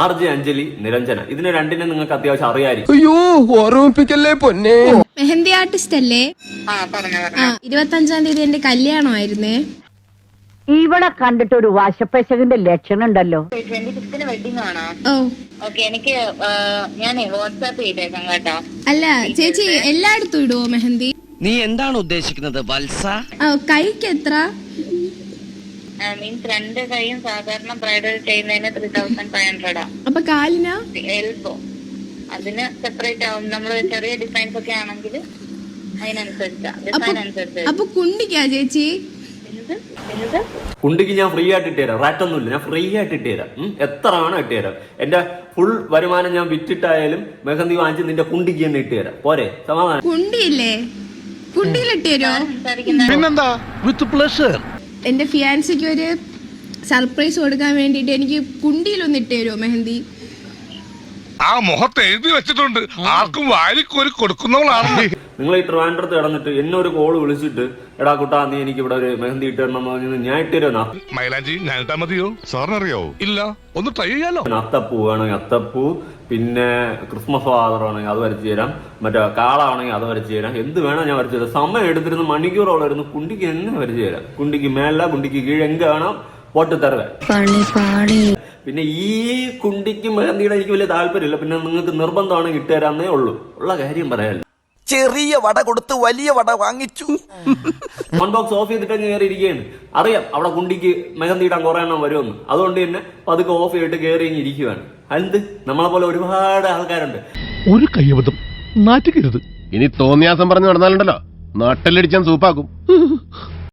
R J Anjali Niranjana. ഇതിനെ രണ്ടിനെ നിങ്ങൾക്ക് അത്യാവശ്യം അറിയായിരിക്കും. അയ്യോ ഓർമ്മിപ്പിക്കല്ലേ പൊന്നെ? മെഹന്തി ആർട്ടിസ്റ്റ് അല്ലേ? ആ അഞ്ചാം തീയതി എന്റെ കല്യാണമായിരുന്നേ. ഇവിടെ കണ്ടിട്ട് ഒരു വാശപ്പശകിന്റെ ലക്ഷണം ഉണ്ടല്ലോ. ട്വന്റി ഫിഫ്തിന് വെഡിങ് ആണോ? ഓ. ഓക്കെ എനിക്ക് ഞാൻ വാട്സാപ്പ് ചെയ്തേക്കാം കേട്ടോ. അല്ല ചേച്ചി എല്ലായിടത്തും ഇടുവോ മെഹന്തി? നീ എന്താണ് ഉദ്ദേശിക്കുന്നത് വത്സ? കൈക്ക് എത്ര? മീൻസ് രണ്ട് കൈയും സാധാരണ ബ്രൈഡൽ ചെയ്യുന്നതിന് ത്രീ തൗസൻഡ് ഫൈവ് ഹൺഡ്രഡാ അപ്പൊ കാലിനാ? എൽബോ അതിന് സെപ്പറേറ്റ് ആവും. നമ്മൾ ചെറിയ ഡിസൈൻസ് ഒക്കെ ആണെങ്കിൽ അതിനനുസരിച്ചാ. അപ്പൊ ഡിസൈൻ അനുസരിച്ച് അപ്പൊ കുണ്ടിക്കാ ചേച്ചി? കുണ്ടിക്ക് ഞാൻ ഫ്രീ ആയിട്ട് ഇട്ടുതരാം റാറ്റൊന്നുമില്ല ഞാൻ ഫ്രീ ആയിട്ട് ഇട്ടുതരാം എത്ര വേണം ഇട്ടുതരാം എന്റെ ഫുൾ വരുമാനം ഞാൻ വിറ്റിട്ടായാലും മെഹന്തി വാങ്ങിച്ച് നിന്റെ കുണ്ടിക്ക് തന്നെ ഇട്ടുതരാം പോരെ? സമാധാനം. കുണ്ടിയില്ലേ? കുണ്ടിയിലിട്ട് തരുമോ സംസാരിക്കുന്ന എന്റെ ഫിയാൻസിക്ക് ഒരു സർപ്രൈസ് കൊടുക്കാൻ വേണ്ടിയിട്ട് എനിക്ക് കുണ്ടിയിലൊന്ന് ഇട്ട് തരുമോ മെഹന്തി? ആ മുഖത്ത് എഴുതി വെച്ചിട്ടുണ്ട്. ആർക്കും വാരിക്കോരി കൊടുക്കുന്നവളാണ് നിങ്ങൾ ഈ ട്രിവാൻഡ്രത്ത് കിടന്നിട്ട് എന്നെ ഒരു കോൾ വിളിച്ചിട്ട് എടാ കുട്ടാ നീ എനിക്ക് ഇവിടെ ഒരു മെഹന്തി ഇട്ട് പറഞ്ഞു ഞാൻ ഇട്ടിരുന്നാ മൈലാഞ്ചി ഞാൻ ഇട്ടാ മതിയോ? സാറിനറിയോ? ഇല്ല. ഒന്ന് ട്രൈ ചെയ്യാലോ? അത്തപ്പൂ വേണമെങ്കിൽ അത്തപ്പൂ പിന്നെ ക്രിസ്മസ് ഫാദർ വേണമെങ്കിൽ അത് വരച്ചു തരാം. മറ്റേ കാളാണെങ്കിൽ അത് വരച്ചു തരാം. എന്ത് വേണം ഞാൻ വരച്ചു തരാം. സമയം എടുത്തിരുന്ന മണിക്കൂറോളം ഇരുന്ന് കുണ്ടിക്ക് എന്നെ വരച്ചു തരാം. കുണ്ടിക്ക് മേല കുണ്ടിക്ക് കീഴ് എങ്ക വേണം. പോട്ട് തരുക പിന്നെ ഈ കുണ്ടിക്ക് മെഹന്തിയുടെ എനിക്ക് വലിയ താല്പര്യമില്ല. പിന്നെ നിങ്ങൾക്ക് നിർബന്ധമാണ് കിട്ടുകയെന്നേ ഉള്ളൂ. ഉള്ള കാര്യം പറയാമല്ലോ ചെറിയ വട കൊടുത്ത് വലിയ വട വാങ്ങിച്ചു. ഫോൺ ബോക്സ് ഓഫ് ചെയ്തിട്ട് കയറി ഇരിക്കുകയാണ് അറിയാം അവിടെ കുണ്ടിക്ക് മെഹന്തി ഇടാൻ കുറെ എണ്ണം വരുമെന്ന്. അതുകൊണ്ട് തന്നെ പതുക്കെ ഓഫ് ചെയ്തിട്ട് കയറി ഇരിക്കുകയാണ് ഇരിക്കുവാണ്. എന്ത് നമ്മളെ പോലെ ഒരുപാട് ആൾക്കാരുണ്ട്. ഒരു കയ്യബദ്ധം. നാറ്റുകരുത് ഇനി തോന്നിയാസം പറഞ്ഞു നടന്നാലുണ്ടല്ലോ. നാട്ടിലടിച്ചാൻ സൂപ്പാക്കും.